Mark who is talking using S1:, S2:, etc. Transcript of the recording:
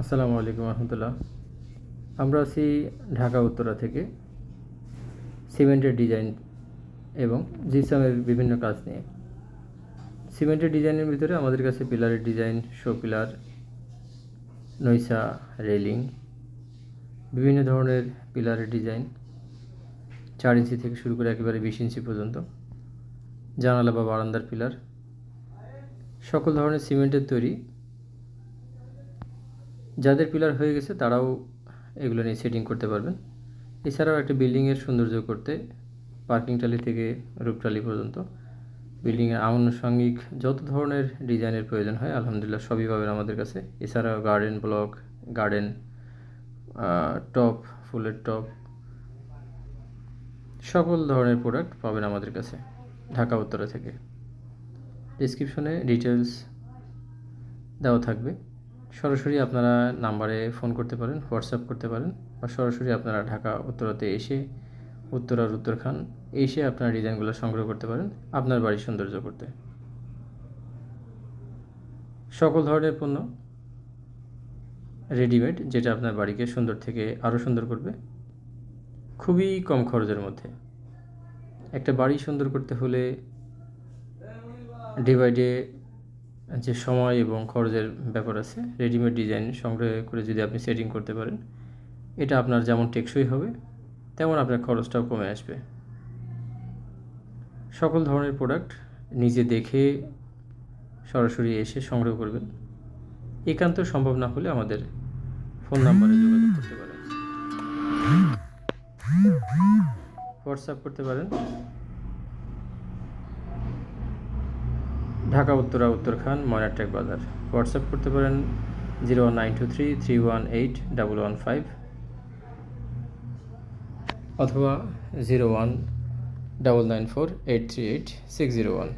S1: আসসালামু আলাইকুম রহমতুল্লাহ। আমরা আছি ঢাকা, উত্তরা থেকে। সিমেন্টের ডিজাইন এবং জিসামের বিভিন্ন কাজ নিয়ে। সিমেন্টের ডিজাইনের ভিতরে আমাদের কাছে পিলারের ডিজাইন, শো পিলার, নৈসা, রেলিং, বিভিন্ন ধরনের পিলারের ডিজাইন, চার ইঞ্চি থেকে শুরু করে একেবারে বিশ ইঞ্চি পর্যন্ত, জানালা বা বারান্দার পিলার, সকল ধরনের সিমেন্টের তৈরি যাদের পিলার হয়ে গেছে তারাও এগুলো নিয়ে সেটিং করতে পারবেন এছাড়াও একটা বিল্ডিংয়ের সৌন্দর্য করতে পার্কিং টালি থেকে রূপটালি পর্যন্ত। বিল্ডিংয়ের আনুষঙ্গিক যত ধরনের ডিজাইনের প্রয়োজন হয়, আলহামদুলিল্লাহ সবই পাবেন আমাদের কাছে। এছাড়াও গার্ডেন ব্লক গার্ডেন টপ ফুলের টপ সকল ধরনের প্রোডাক্ট পাবেন আমাদের কাছে ঢাকা উত্তরা থেকে। ডিসক্রিপশনে ডিটেলস দেওয়া থাকবে। সরাসরি আপনারা নাম্বারে ফোন করতে পারেন, হোয়াটসঅ্যাপ করতে পারেন বা সরাসরি আপনারা ঢাকা উত্তরাতে এসে উত্তরার উত্তরখান এসে আপনারা ডিজাইনগুলো সংগ্রহ করতে পারেন আপনার বাড়ির সৌন্দর্য করতে। সকল ধরনের পণ্য রেডিমেড যেটা আপনার বাড়িকে সুন্দর থেকে আরও সুন্দর করবে। খুবই কম খরচের মধ্যে। একটা বাড়ি সুন্দর করতে হলে ডিভাইডে যে সময় এবং খরচের ব্যাপার আছে রেডিমেড ডিজাইন সংগ্রহ করে যদি আপনি সেটিং করতে পারেন, এটা আপনার যেমন টেকসই হবে, তেমন আপনার খরচটাও কমে আসবে। সকল ধরনের প্রোডাক্ট নিজে দেখে সরাসরি এসে সংগ্রহ করবেন। একান্ত সম্ভব না হলে আমাদের ফোন নাম্বারে যোগাযোগ করতে পারেন। হোয়াটসঅ্যাপ করতে পারেন। ঢাকা, উত্তরা উত্তরখান ময়নাটেক বাজার। হোয়াটসঅ্যাপ করতে পারেন zero nine two three three one eight double one five অথবা zero one double nine four eight three eight six zero one